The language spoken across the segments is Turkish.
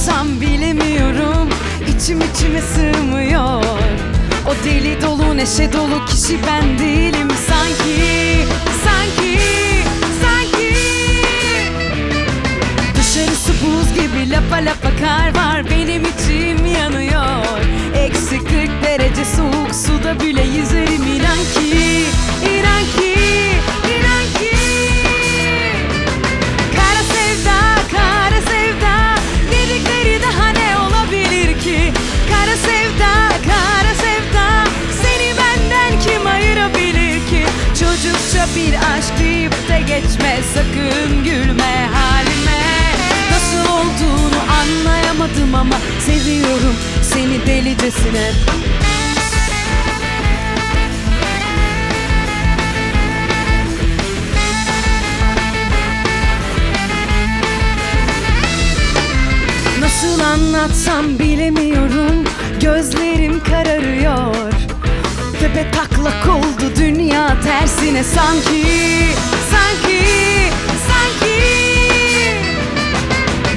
yapsam bilemiyorum. İçim içime sığmıyor. O deli dolu neşe dolu kişi ben değilim. Sanki Sanki Sanki. Dışarısı buz gibi lapa lapa kar var. Benim içim yanıyor. Eksi 40 derece geçme Sakın gülme halime. Nasıl olduğunu anlayamadım ama Seviyorum seni delicesine. Nasıl anlatsam bilemiyorum Gözlerim kararıyor. Tepe taklak oldu dünya tersine sanki Sanki, sanki.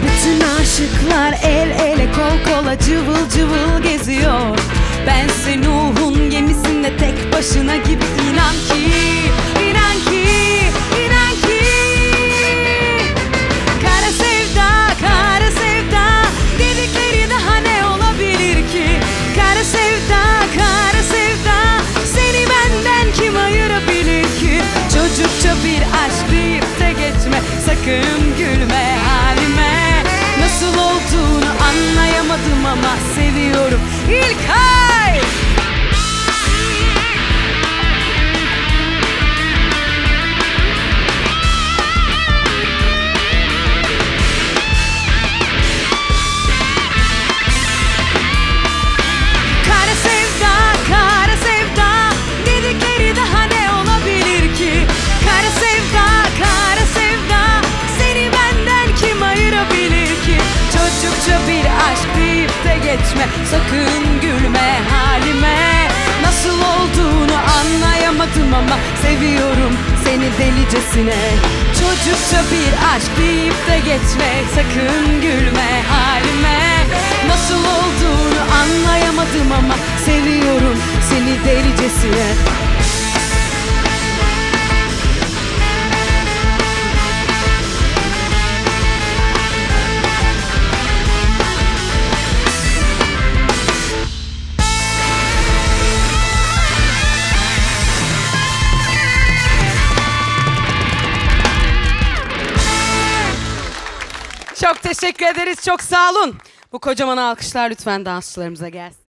Bütün aşıklar el ele kol seviyorum İlkay geçme Sakın gülme halime. Nasıl olduğunu anlayamadım ama Seviyorum seni delicesine. Çocukça bir aşk deyip de geçme Sakın gülme halime. Nasıl olduğunu anlayamadım ama Çok teşekkür ederiz. Çok sağ olun. Bu kocaman alkışlar lütfen dansçılarımıza gelsin.